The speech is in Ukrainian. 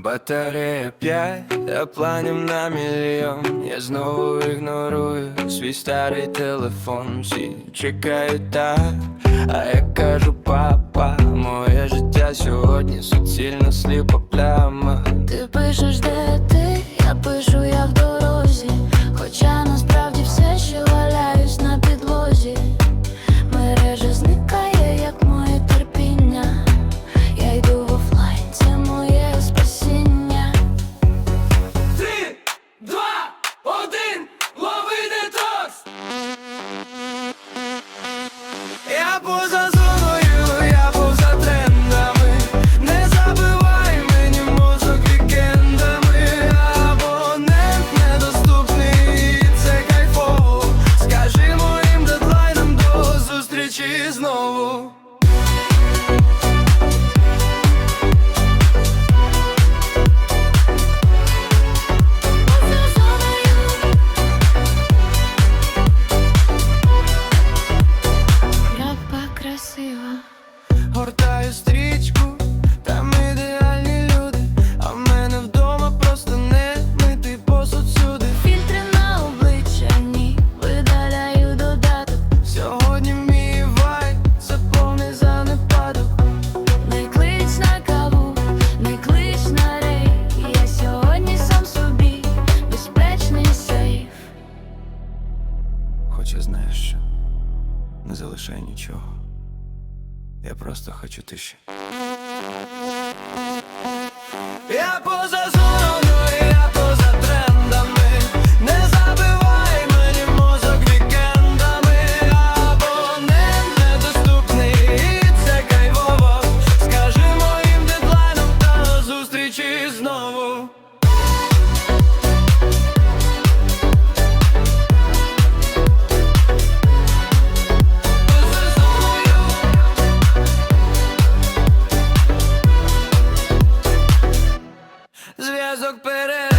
Батарея 5, а планів на мільйон. Я знову ігнорую свій старий телефон. Всі чекають так, а я кажу папа Моє життя сьогодні суцільно сліпа пляма Ти пишеш, де ти, поза зоною, я поза трендами. Не забивай мені мозок вікендами. Абонент недоступний, це кайфово. Скажи моїм дедлайнам до зустрічі знову знаєш що? Не залишай нічого. Я просто хочу тиші. зв'язок перед.